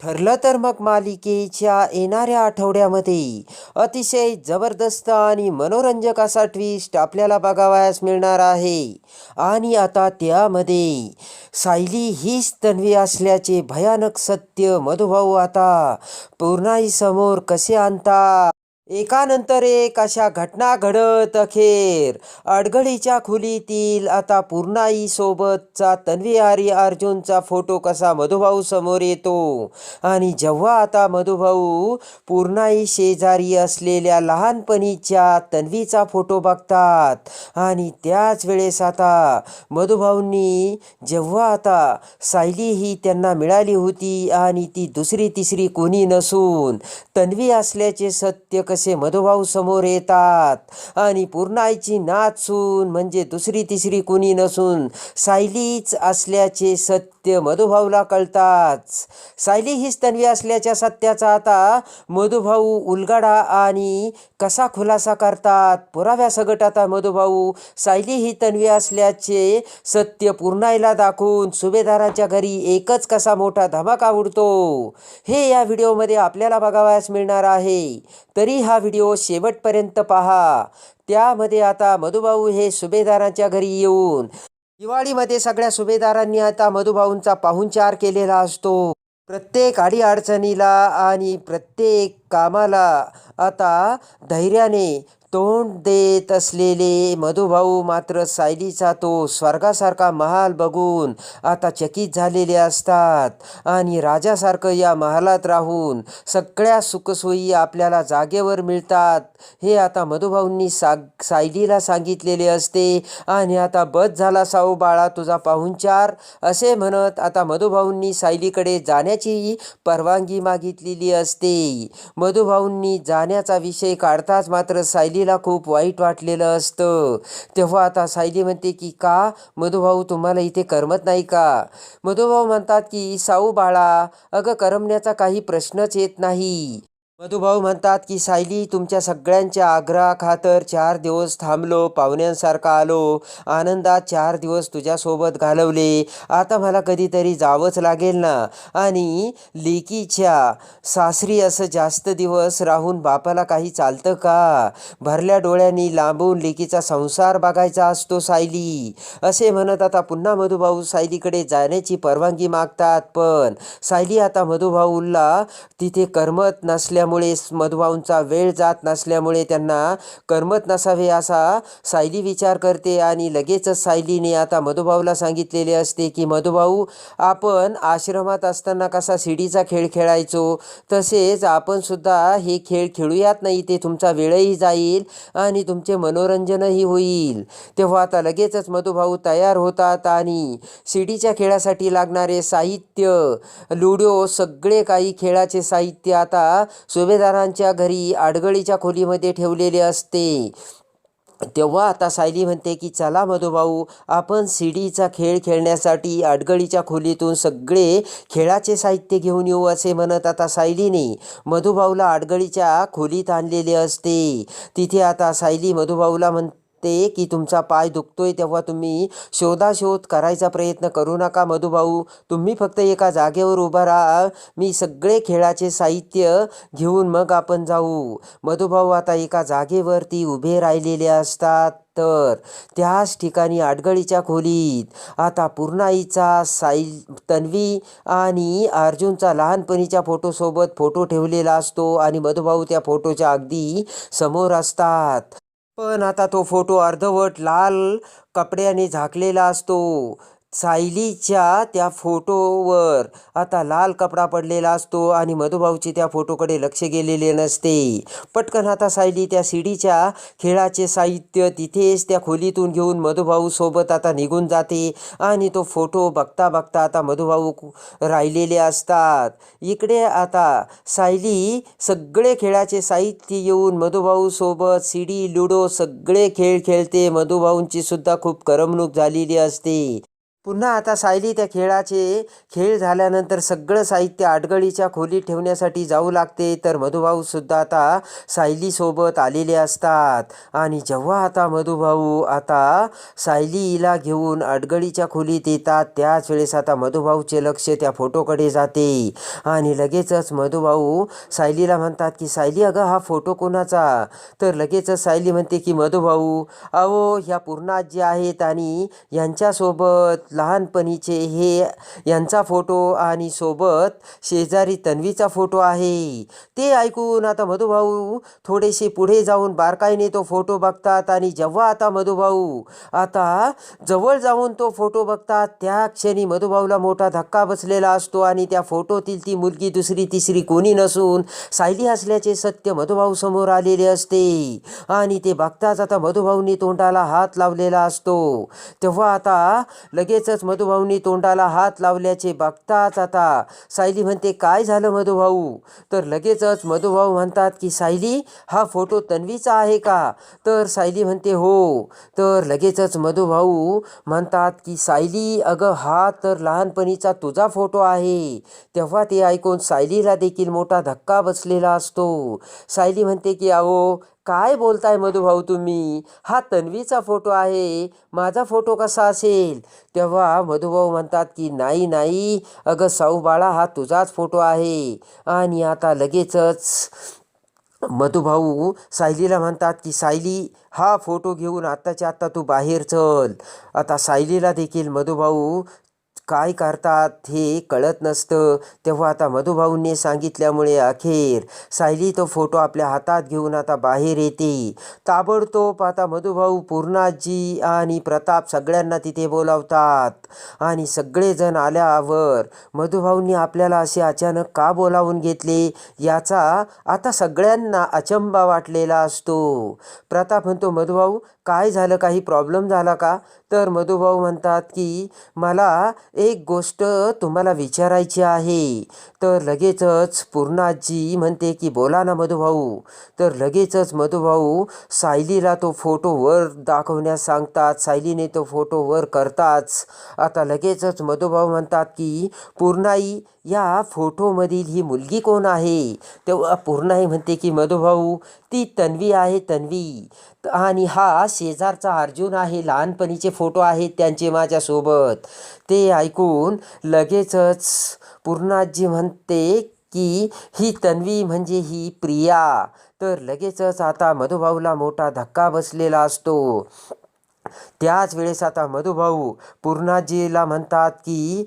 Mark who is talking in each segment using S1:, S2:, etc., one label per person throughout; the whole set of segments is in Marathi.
S1: ठरलं तर मग मालिकेच्या येणाऱ्या आठवड्यामध्ये अतिशय जबरदस्त आणि मनोरंजक असा ट्विस्ट आपल्याला बघावयास मिळणार आहे. आणि आता त्यामध्ये सायली हीच तन्वी असल्याचे भयानक सत्य मधुभाऊ आता पूर्णाईसमोर कसे आणतात एकानंतर एक अशा घटना घडत अखेर. अडगळीच्या खोलीतील आता पूर्णाई सोबतचा तन्वीहारी अर्जुनचा फोटो कसा मधुभाऊ समोर येतो? आणि जेव्हा आता मधुभाऊ पूर्णाई शेजारी असलेल्या लहानपणीच्या तन्वीचा फोटो बघतात आणि त्याच वेळेस आता मधुभाऊंनी जेव्हा आता सायली ही त्यांना मिळाली होती आणि ती दुसरी तिसरी कोणी नसून तन्वी असल्याचे सत्य कसे मधुभाऊ समोर येतात. आणि पूर्णाईची नाचून म्हणजे दुसरी तिसरी कुणी नसून सायलीच असल्याचे सत्य मधुभाऊला कळताच. सायली हीच तन्वी असल्याच्या सत्याचा आता मधुभाऊ उलगडा आणि कसा खुलासा करतात? पुराव्यासकट आता मधुभाऊ सायली ही तन्वी असल्याचे सत्य पूर्णाईला दाखवून सुभेदाराच्या घरी एकच कसा मोठा धमाका उडतो? हे या व्हिडिओमध्ये आपल्याला बघावयास मिळणार आहे. तरी हा व्हिडिओ शेवटपर्यंत पहा. त्यामध्ये आता मधुभाऊ हे सुभेदाराच्या घरी येऊन दिवाळीमध्ये सगळ्या सुभेदारांनी आता मधुभाऊंचा पाहुणचार केलेला असतो. प्रत्येक अडीअडचणीला आणि प्रत्येक कामाला आता धैर्याने तोंड देत असलेले मधुभाऊ मात्र सायलीचा तो स्वर्गासारखा महाल बघून आता चकित झालेले असतात. आणि राजासारखं या महालात राहून सगळ्या सुखसोयी आपल्याला जागेवर मिळतात. हे आता मधुभाऊंनी साग सायलीला सांगितलेले असते. आणि आता बस झाला साऊ बाळा तुझा पाहुणचार असे म्हणत आता मधुभाऊंनी सायलीकडे जाण्याची परवानगी मागितलेली असते. मधुभाऊंनी जाण्याचा विषय काढताच मात्र सायली सायलीला खूप वाईट वाटलेलं असतं. तेव्हा आता सायली म्हणते की का? मधुभाऊ तुम्हाला इथे करमत नाही का? मधुभाऊ म्हणतात की साऊ बाळा अगं करमण्याचा काही प्रश्नच येत नाही. मधुभाऊ म्हणतात की सायली तुमच्या सगळ्यांच्या आग्रहाखातर चार दिवस थांबलो पाहुण्यांसारखा आलो आनंदात चार दिवस तुझ्यासोबत घालवले. आता मला कधीतरी जावंच लागेल ना? आणि लेकीच्या सासरी असं जास्त दिवस राहून बापाला काही चालतं का? भरल्या डोळ्यांनी लांबून लेकीचा संसार बघायचा असतो सायली. असे म्हणत आता पुन्हा मधुभाऊ सायलीकडे जाण्याची परवानगी मागतात. पण सायली आता मधुभाऊला तिथे करमत नसल्या नसल्यामुळे मधुभाऊंचा वेळ जात नसल्यामुळे त्यांना करमत नसावे असा सायली विचार करते आणि लगेचच सायलीने आता मधुभाऊला सांगितलेले असते की मधुभाऊ आपण आश्रमात असताना कसा शिडीचा खेळ खेळायचो? तसेच आपण सुद्धा हे खेळ खेळूयात नाही ते तुमचा वेळही जाईल आणि तुमचे मनोरंजनही होईल. तेव्हा आता लगेचच मधुभाऊ तयार होतात आणि शिडीच्या खेळासाठी लागणारे साहित्य लुडो सगळे काही खेळाचे साहित्य आता सुभेदारांच्या घरी आडगळीच्या खोलीमध्ये ठेवलेले असते. तेव्हा आता सायली म्हणते की चला मधुभाऊ आपण सीडीचा खेळ खेळण्यासाठी आडगळीच्या खोलीतून सगळे खेळाचे साहित्य घेऊन येऊ असे म्हणत आता सायलीने मधुभाऊला आडगळीच्या खोलीत आणलेले असते. तिथे आता सायली मधुभाऊला म्हण वाटते की तुमचा पाय दुखतोय तेव्हा तुम्ही शोधाशोध करायचा प्रयत्न करू नका मधुभाऊ. तुम्ही फक्त एका जागेवर उभा राहा. मी सगळे खेळाचे साहित्य घेऊन मग आपण जाऊ. मधुभाऊ आता एका जागेवरती उभे राहिलेले असतात. तर त्याच ठिकाणी आडगळीच्या खोलीत आता पूर्णाईचा साई तन्वी आणि अर्जुनचा लहानपणीच्या फोटोसोबत फोटो ठेवलेला असतो आणि मधुभाऊ त्या फोटोच्या अगदी समोर असतात. पण आता तो फोटो अर्धवट लाल कपड्याने झाकलेला असतो. सायलीच्या त्या फोटोवर आता लाल कपडा पडलेला असतो आणि मधुभाऊची त्या फोटोकडे लक्ष गेलेले नसते. पटकन आता सायली त्या सीडीच्या खेळाचे साहित्य तिथेच त्या खोलीतून घेऊन मधुभाऊ सोबत आता निघून जाते आणि तो फोटो बघता बघता आता मधुभाऊ राहिलेले असतात. इकडे आता सायली सगळे खेळाचे साहित्य येऊन मधुभाऊ सोबत सीडी लुडो सगळे खेळ खेळते. मधुभाऊंची सुद्धा खूप करमणूक झालेली असते. पुन्हा आता सायली त्या खेळाचे खेळ झाल्यानंतर सगळं साहित्य आडगळीच्या खोलीत ठेवण्यासाठी जाऊ लागते. तर मधुभाऊसुद्धा आता सायलीसोबत आलेले असतात. आणि जेव्हा आता मधुभाऊ आता सायलीला घेऊन आडगळीच्या खोलीत येतात त्याच वेळेस आता मधुभाऊचे लक्ष त्या फोटोकडे जाते. आणि लगेचच मधुभाऊ सायलीला म्हणतात की सायली अगं हा फोटो कोणाचा? तर लगेचच सायली म्हणते की मधुभाऊ अहो ह्या पूर्णात जे आहेत आणि यांच्यासोबत लहानपणीचे हे यांचा फोटो आणि सोबत शेजारी तन्वीचा फोटो आहे. ते ऐकून आता मधुभाऊ थोडेसे पुढे जाऊन बारकाईने तो फोटो बघतात आणि जेव्हा आता मधुभाऊ आता जवळ जाऊन तो फोटो बघतात त्या क्षणी मधुभाऊला मोठा धक्का बसलेला असतो आणि त्या फोटोतील ती मुलगी दुसरी तिसरी कोणी नसून सायली असल्याचे सत्य मधुभाऊ समोर आलेले असते. आणि ते बघताच आता मधुभाऊंनी तोंडाला हात लावलेला असतो. तेव्हा आता लगेच लगेचच मधुभाऊनी तोंडाला हात लावल्याचे बघताच आता सायली म्हणते काय झालं मधुभाऊ? तर लगेचच मधुभाऊ म्हणतात की सायली हा फोटो तन्वीचा आहे का? तर सायली म्हणते हो. तर लगेचच मधुभाऊ म्हणतात की सायली अगं हा तर लहानपणीचा तुझा फोटो आहे. तेव्हा ते ऐकून सायलीला देखील मोठा धक्का बसलेला असतो. सायली म्हणते की अहो काय बोलताय मधुभाऊ तुम्ही? हा तन्वीचा फोटो आहे. माझा फोटो कसा असेल? तेव्हा मधुभाऊ म्हणतात की नाही नाही. अगं साऊ बाळा हा तुझाच फोटो आहे. आणि आता लगेचच मधुभाऊ सायलीला म्हणतात की सायली हा फोटो घेऊन आत्ताच्या आत्ता तू बाहेर चल. आता सायलीला देखील मधुभाऊ काय करतात हे कळत नसतं. तेव्हा आता मधुभाऊंनी सांगितल्यामुळे अखेर सायली तो फोटो आपल्या हातात घेऊन आता बाहेर येते. ताबडतोब आता मधुभाऊ पूर्णाजी आणि प्रताप सगळ्यांना तिथे बोलावतात. आणि सगळेजण आल्यावर मधुभाऊंनी आपल्याला असे अचानक का बोलावून घेतले? याचा आता सगळ्यांना अचंबा वाटलेला असतो. प्रताप म्हणतो मधुभाऊ काय झालं? काही प्रॉब्लेम झाला का? तर मधुभाऊ म्हणतात की मला एक गोष्ट तुम्हाला विचारायची आहे. तर लगेचच पूर्णाजी म्हणते की बोला ना मधुभाऊ. तर लगेचच मधुभाऊ सायलीला तो फोटो वर दाखवण्यास सांगतात. सायलीने तो फोटो वर करताच. आता लगेचच मधुभाऊ म्हणतात की पूर्णाई या फोटोमधील ही मुलगी कोण आहे? तेव्हा पूर्णाई म्हणते की मधुभाऊ ती तन्वी आहे तन्वी. आणि हा शेजारचा अर्जुन आहे लहानपणीचे फोटो आहेत त्यांचे माझ्यासोबत. ते ऐकून लगेचच पूर्णाजी म्हणते की ही तन्वी म्हणजे ही प्रिया. तर लगेचच आता मधुभाऊला मोठा धक्का बसलेला असतो. त्याच वेळेस आता मधुभाऊ पूर्णाजीला म्हणतात की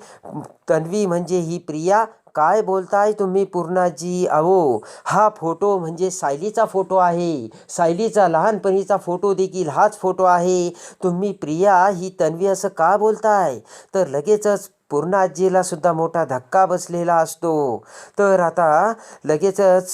S1: तन्वी म्हणजे ही प्रिया काय बोलताय तुम्ही पूर्णाजी? अहो हा फोटो म्हणजे सायलीचा फोटो आहे. सायलीचा लहानपणीचा फोटो देखील हाच फोटो आहे. तुम्ही प्रिया ही तन्वी असं का बोलताय? तर लगेचच पूर्णाजीला सुद्धा मोठा धक्का बसलेला असतो. तर आता लगेचच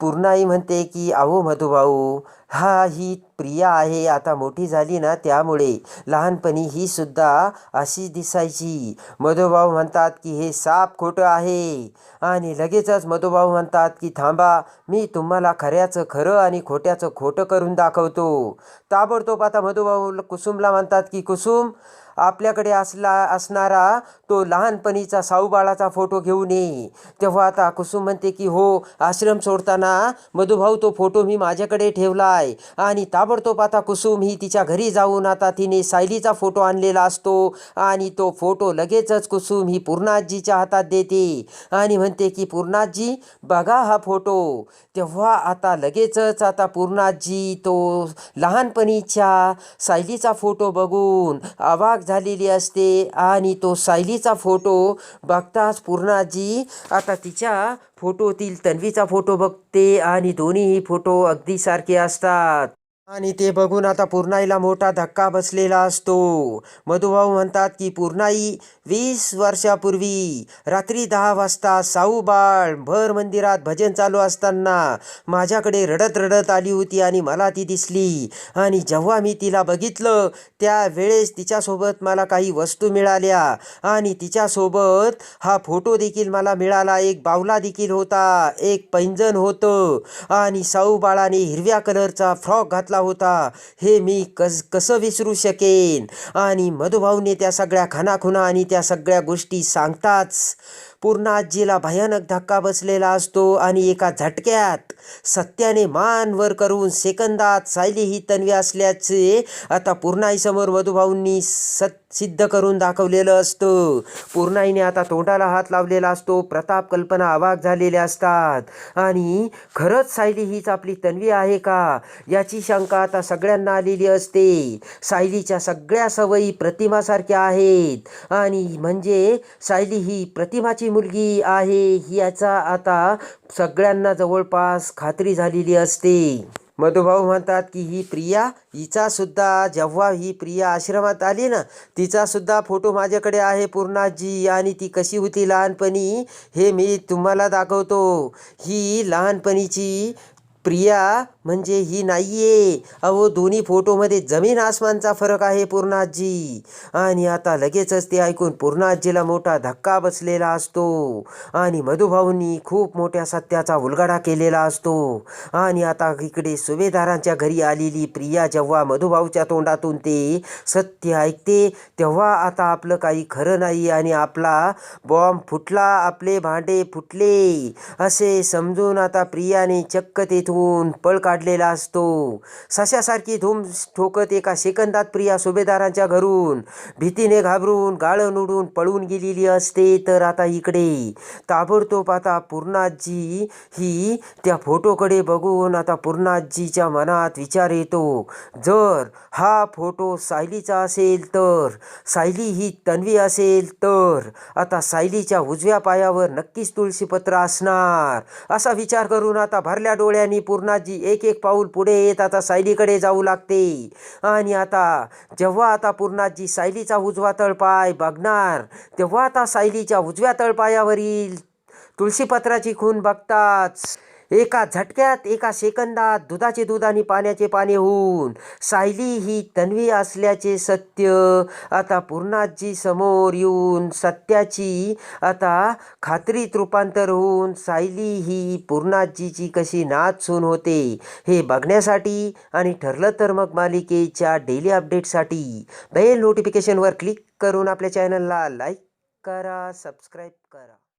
S1: पूर्णाई म्हणते की अहो मधुभाऊ हा ही प्रिया आहे. आता मोठी झाली ना त्यामुळे लहानपणी ही सुद्धा अशी दिसायची. मधुभाऊ म्हणतात की हे साप खोटं आहे. आणि लगेचच मधुभाऊ म्हणतात की थांबा मी तुम्हाला खऱ्याचं खरं आणि खोट्याचं खोटं करून दाखवतो. ताबडतोब आता मधुभाऊ कुसुमला म्हणतात की कुसुम आपल्याकडे असला असणारा तो लहानपणीचा साऊबाळाचा फोटो घेऊन ये. तेव्हा आता कुसुम म्हणते की हो आश्रम सोडताना मधुभाऊ तो फोटो मी माझ्याकडे ठेवला आहे आणि ताबडतोब आता कुसुम ही तिच्या घरी जाऊन आता तिने सायलीचा फोटो आणलेला असतो. आणि तो फोटो लगेचच कुसुम ही पूर्णाजीच्या हातात देते. आणि म्हणते की पूर्णाजी बघा हा फोटो. तेव्हा आता लगेचच आता पूर्णाजी तो लहानपणीच्या सायलीचा फोटो बघून पाक झालेली असते आणि तो सायलीचा फोटो बघताच पूर्णाजी आता तिच्या फोटोतील तन्वीचा फोटो बघते आणि दोन्हीही फोटो अगदी सारखे असतात. आणि ते बघून आता पूर्णाईला मोठा धक्का बसलेला असतो. मधुभाऊ म्हणतात की पूर्णाई वीस वर्षापूर्वी रात्री दहा वाजता साऊबाळ भर मंदिरात भजन चालू असताना माझ्याकडे रडत रडत आली होती आणि मला ती दिसली. आणि जेव्हा मी तिला बघितलं त्यावेळेस तिच्यासोबत मला काही वस्तू मिळाल्या आणि तिच्यासोबत हा फोटो देखील मला मिळाला. एक बावला देखील होता एक पैंजण होतं आणि साऊबाळाने हिरव्या कलरचा फ्रॉक घातला होता. हे मी कस कसं विसरू शकेन? आणि मधुभाऊने त्या सगळ्या खानाखुना आणि त्या सगळ्या गोष्टी सांगताच पूर्ण आजीला भयानक धक्का बसलेला असतो आणि एका झटक्यात सत्याने मान वर करून सेकंदात सायली ही तन्वी असल्याचे आता पूर्णाईसमोर मधुभाऊंनी सत सिद्ध करून दाखवलेलं असतं. पूर्णाईने आता तोंडाला हात लावलेला असतो. प्रताप कल्पना अवाक झालेल्या असतात. आणि खरंच सायली हीच आपली तन्वी आहे का? याची शंका आता सगळ्यांना आलेली असते. सायलीच्या सगळ्या सवयी प्रतिमासारख्या आहेत. आणि म्हणजे सायली ही प्रतिमाची मुलगी आहे याचा आता सगळ्यांना जवळपास खात्री झालेली असते. मधुभाऊ म्हणतात की ही प्रिया हिचा सुद्धा जेव्हा ही प्रिया आश्रमात आली ना तिचा सुद्धा फोटो माझ्याकडे आहे पूर्णाजी आणि ती कशी होती लहानपणी हे मी तुम्हाला दाखवतो. ही लहानपणीची प्रिया म्हणजे ही नाहीये. अहो दोन्ही फोटोमध्ये जमीन आसमानचा फरक आहे पूर्णाजी. आणि आता लगेचच ते ऐकून पूर्णाजीला मोठा धक्का बसलेला असतो. आणि मधुभाऊंनी खूप मोठ्या सत्याचा उलगडा केलेला असतो. आणि आता इकडे सुभेदारांच्या घरी आलेली प्रिया जेव्हा मधुभाऊच्या तोंडातून ते सत्य ऐकते तेव्हा आता आपलं काही खरं नाही आणि आपला बॉम्ब फुटला आपले भांडे फुटले असे समजून आता प्रियाने चक्क तेथून पळका काढलेला असतो. सशासारखी धूम ठोकत एका सेकंदात प्रिया सुभेदारांच्या घरून भीतीने घाबरून गाळण उडून पळून गेलेली असते. तर आता इकडे ताबडतोब आता पूर्णाजी ही त्या फोटोकडे बघून आता पूर्णाजीच्या मनात विचार येतो. जर हा फोटो सायलीचा असेल तर सायली ही तन्वी असेल तर आता सायलीच्या उजव्या पायावर नक्कीच तुळशीपत्र असणार असा विचार करून आता भरल्या डोळ्यांनी पूर्णाजी एक एक पाऊल पुढे येत आता सायलीकडे जाऊ लागते. आणि आता जेव्हा आता पूर्णाजी सायलीचा उजवा तळपाय बघणार तेव्हा आता सायलीच्या उजव्या तळपायावरील तुळशीपत्राची खून बघताच. एका झटक्यात एका सेकंदात दुधाचे दूध आणि पाण्याचे पाणी होऊन सायली ही तन्वी असल्याचे सत्य आता पूर्णाजी समोर येऊन सत्याची आता खात्रीत रूपांतर होऊन सायली ही पूर्णाजीची कशी नाच सून होते हे बघण्यासाठी आणि ठरलं तर मग मालिकेच्या डेली अपडेटसाठी बेल नोटिफिकेशनवर क्लिक करून आपल्या चॅनलला लाईक करा सबस्क्राईब करा.